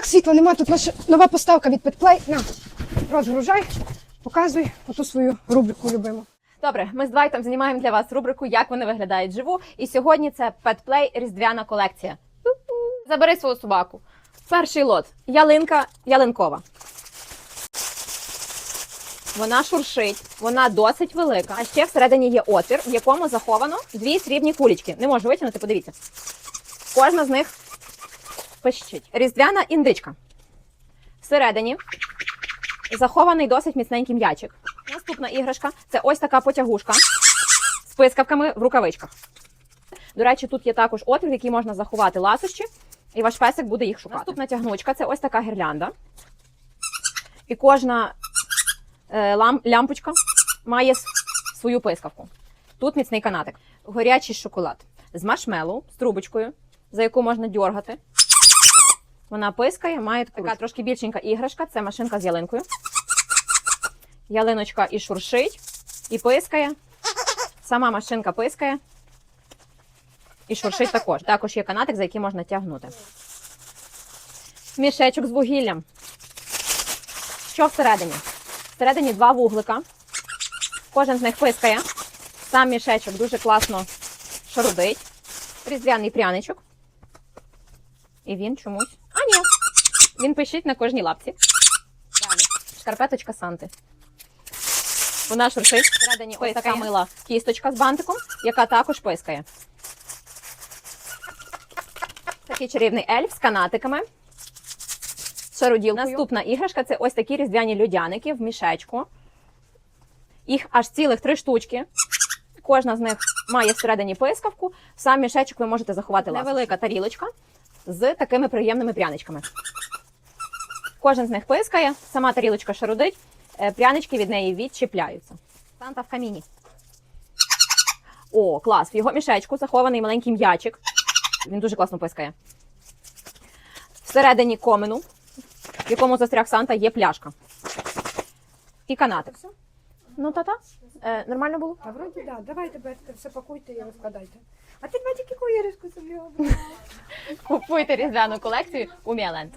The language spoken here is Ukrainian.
так світла нема. Тут наша нова поставка від Petplay. На, розгружай, показуй оту свою рубрику любиму. Добре, ми з Двайтом знімаємо для вас рубрику Як вони виглядають живу. І сьогодні це Petplay різдвяна колекція. Забери свою собаку. Перший лот. Ялинка ялинкова. Вона шуршить, вона досить велика. А ще всередині є отвір, в якому заховано дві срібні кулічки. Не можу витягнути, подивіться. Кожна з них пищить. Різдвяна індичка. Всередині захований досить міцненький м'ячик. Наступна іграшка це ось така потягушка з пискавками в рукавичках. До речі, тут є також отвір, в який можна заховати ласощі, і ваш песик буде їх шукати. Наступна тягнучка це ось така гірлянда. І кожна е, лам, лямпочка має свою пискавку. Тут міцний канатик. Горячий шоколад з маршмеллоу, з трубочкою, за яку можна дьоргати. Вона пискає, має така трошки більшенька іграшка. Це машинка з ялинкою. Ялиночка і шуршить, і пискає. Сама машинка пискає. І шуршить також. Також є канатик, за який можна тягнути. Мішечок з вугіллям. Що всередині? Всередині два вуглика. Кожен з них пискає. Сам мішечок дуже класно шарудить. Різдвяний пряничок. І він чомусь. А, ні. Він пищить на кожній лапці. Далі. Шкарпеточка Санти. Вона шуршить. Всередині ось така мила кісточка з бантиком, яка також пискає. Такий чарівний ельф з канатиками. Шаруділкою. Наступна іграшка це ось такі різдвяні льодяники в мішечку. Їх аж цілих три штучки. Кожна з них має всередині пискавку. Сам мішечок ви можете заховати ласощі. Невелика тарілочка з такими приємними пряничками. Кожен з них пискає, сама тарілочка шарудить, е, прянички від неї відчіпляються. Санта в каміні. О, клас! В його мішечку захований маленький м'ячик. Він дуже класно пискає. Всередині комену, в якому застряг Санта, є пляшка. І канатик. Ну, та-та. Е, нормально було? А вроді да, давайте берете, все пакуйте і розкладайте. А ти бачиш, яку іграшку собі обрала? Купуйте різдвяну колекцію у Міаленд.